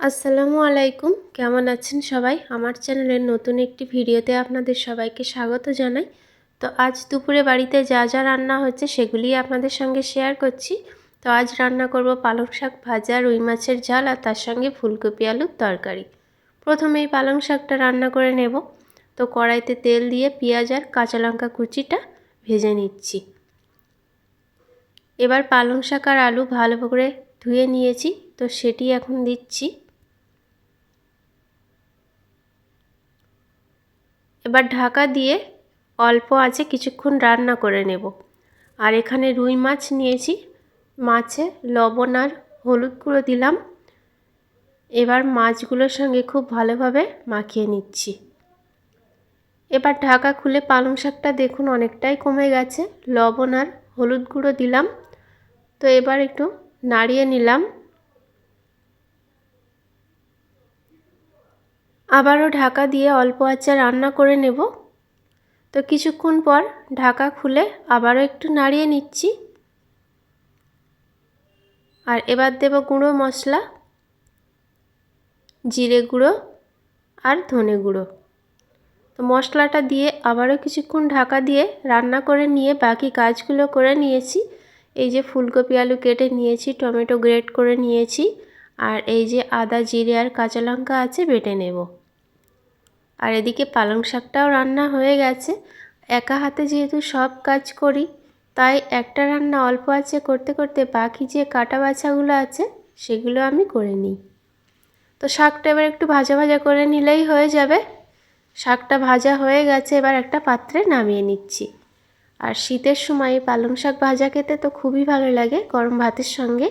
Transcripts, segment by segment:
আসসালামু আলাইকুম। কেমন আছেন সবাই? আমার চ্যানেলের নতুন একটি ভিডিওতে আপনাদের সবাইকে স্বাগত জানাই। তো আজ দুপুরে বাড়িতে যা যা রান্না হচ্ছে সেগুলি আপনাদের সঙ্গে শেয়ার করছি। তো আজ রান্না করব পালং শাক ভাজা, রুই মাছের ঝাল আর তার সঙ্গে ফুলকপি আলুর তরকারি। প্রথমে এই পালং শাকটা রান্না করে নেব। তো কড়াইতে তেল দিয়ে পেঁয়াজ আর কাঁচা লঙ্কা কুচিটা ভেজে নিচ্ছি। এবার পালং শাক আর আলু ভালো করে ধুয়ে নিয়েছি। তো সেটি এখন দিচ্ছি। এবার ঢাকা দিয়ে অল্প আছে কিছুক্ষণ রান্না করে নেব। আর এখানে রুই মাছ নিয়েছি, মাছে লবণ আর হলুদ গুঁড়ো দিলাম। এবার মাছগুলোর সঙ্গে খুব ভালোভাবে মাখিয়ে নিচ্ছি। এবার ঢাকা খুলে পালং শাকটা দেখুন অনেকটাই কমে গেছে, লবণ আর হলুদ গুঁড়ো দিলাম। তো এবার একটু নাড়িয়ে নিলাম। আবারও ঢাকা দিয়ে অল্প আচার রান্না করে নেব। তো কিছুক্ষণ পর ঢাকা খুলে আবারও একটু নাড়িয়ে নিচ্ছি। আর এবার দেব গুঁড়ো মশলা, জিরে গুঁড়ো আর ধনে গুঁড়ো। তো মশলাটা দিয়ে আবারও কিছুক্ষণ ঢাকা দিয়ে রান্না করে নিয়ে বাকি কাজগুলো করে নিয়েছি। এই যে ফুলকপি আলু কেটে নিয়েছি, টমেটো গ্রেট করে নিয়েছি। আর এই যে আদা, জিরে আর কাঁচা লঙ্কা আছে, বেটে নেব। আর এদিকে পালং শাকটাও রান্না হয়ে গেছে। একা হাতে যেহেতু সব কাজ করি, তাই একটা রান্না অল্প আছে করতে করতে বাকি যে কাটা বাছাগুলো আছে, সেগুলো আমি করে নিই। তো শাকটা এবার একটু ভাজা ভাজা করে নিলেই হয়ে যাবে। শাকটা ভাজা হয়ে গেছে, এবার একটা পাত্রে নামিয়ে নিচ্ছি। আর শীতের সময় পালং শাক ভাজা খেতে তো খুবই ভালো লাগে গরম ভাতের সঙ্গে।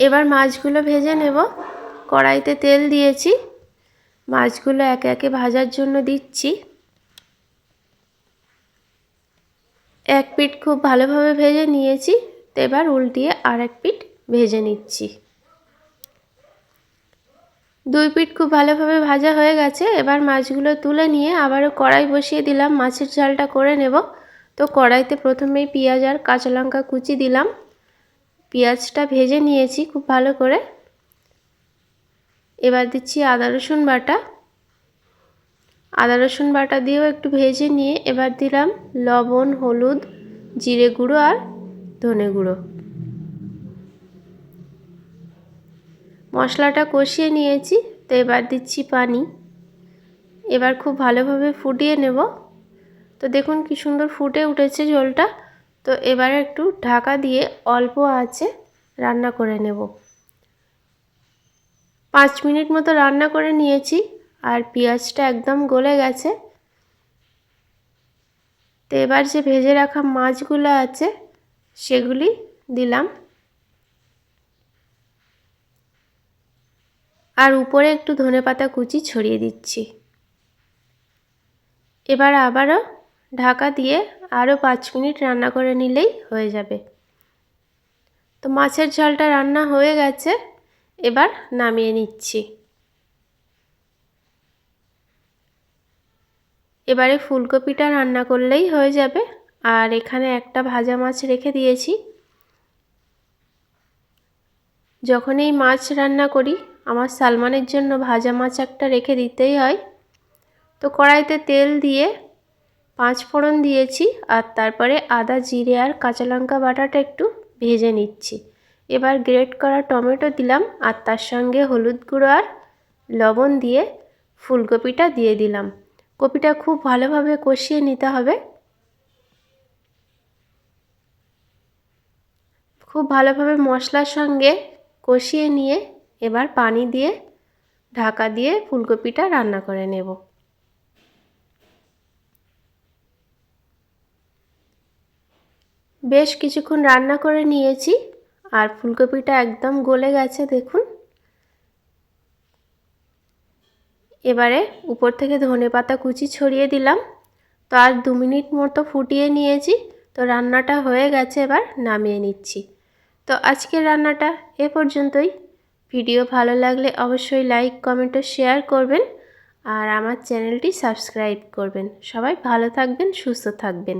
এবার মাছগুলো ভেজে নেব। কড়াইতে তেল দিয়েছি। মাছগুলো একে একে ভাজার জন্য দিচ্ছি। এক পিঠ খুব ভালোভাবে ভেজে নিয়েছি। তো এবার উল্টিয়ে আর এক পিঠ ভেজে নিচ্ছি। দুই পিঠ খুব ভালোভাবে ভাজা হয়ে গেছে। এবার মাছগুলো তুলে নিয়ে আবারও কড়াই বসিয়ে দিলাম। মাছের ঝালটা করে নেব। তো কড়াইতে প্রথমেই পেঁয়াজ আর কাঁচা লঙ্কা কুচি দিলাম। পেঁয়াজটা ভেজে নিয়েছি খুব ভালো করে। এবার দিচ্ছি আদা, রসুন বাটা। আদা, রসুন বাটা দিয়েও একটু ভেজে নিয়ে এবার দিলাম লবণ, হলুদ, জিরে গুঁড়ো আর ধনে গুঁড়ো। মশলাটা কষিয়ে নিয়েছি তো এবার দিচ্ছি পানি। এবার খুব ভালোভাবে ফুটিয়ে নেব। তো দেখুন কি সুন্দর ফুটে উঠেছে ঝোলটা। তো এবার একটু ঢাকা দিয়ে অল্প আছে রান্না করে নেব। পাঁচ মিনিট মতো রান্না করে নিয়েছি আর পেঁয়াজটা একদম গলে গেছে। তো এবার যে ভেজে রাখা মাছগুলো আছে সেগুলি দিলাম। আর উপরে একটু ধনে পাতা কুচি ছড়িয়ে দিচ্ছি। এবার আবারও ঢাকা দিয়ে আরও পাঁচ মিনিট রান্না করে নিলেই হয়ে যাবে। তো মাছের ঝালটা রান্না হয়ে গেছে, এবার নামিয়ে নিচ্ছি। এবারে ফুলকপিটা রান্না করলেই হয়ে যাবে। আর এখানে একটা ভাজা মাছ রেখে দিয়েছি। যখন এই মাছ রান্না করি, আমার সালমানের জন্য ভাজা মাছ একটা রেখে দিতেই হয়। তো কড়াইতে তেল দিয়ে পাঁচ ফোড়ন দিয়েছি আর তারপরে আদা, জিরে আর কাঁচা লঙ্কা বাটাটা একটু ভেজে নিচ্ছি। এবার গ্রেট করা টমেটো দিলাম আর তার সঙ্গে হলুদ গুঁড়ো আর লবণ দিয়ে ফুলকপিটা দিয়ে দিলাম। কপিটা খুব ভালোভাবে কষিয়ে নিতে হবে। খুব ভালোভাবে মশলার সঙ্গে কষিয়ে নিয়ে এবার পানি দিয়ে ঢাকা দিয়ে ফুলকপিটা রান্না করে নেব। বেশ কিছুক্ষণ রান্না করে নিয়েছি আর ফুলকপিটা একদম গলে গেছে, দেখুন। এবারে উপর থেকে ধনে পাতা কুচি ছড়িয়ে দিলাম। তো আর দু মিনিট মতো ফুটিয়ে নিয়েছি। তো রান্নাটা হয়ে গেছে, এবার নামিয়ে নিচ্ছি। তো আজকের রান্নাটা এ পর্যন্তই। ভিডিও ভালো লাগলে অবশ্যই লাইক, কমেন্ট ও শেয়ার করবেন। আর আমার চ্যানেলটি সাবস্ক্রাইব করবেন। সবাই ভালো থাকবেন, সুস্থ থাকবেন।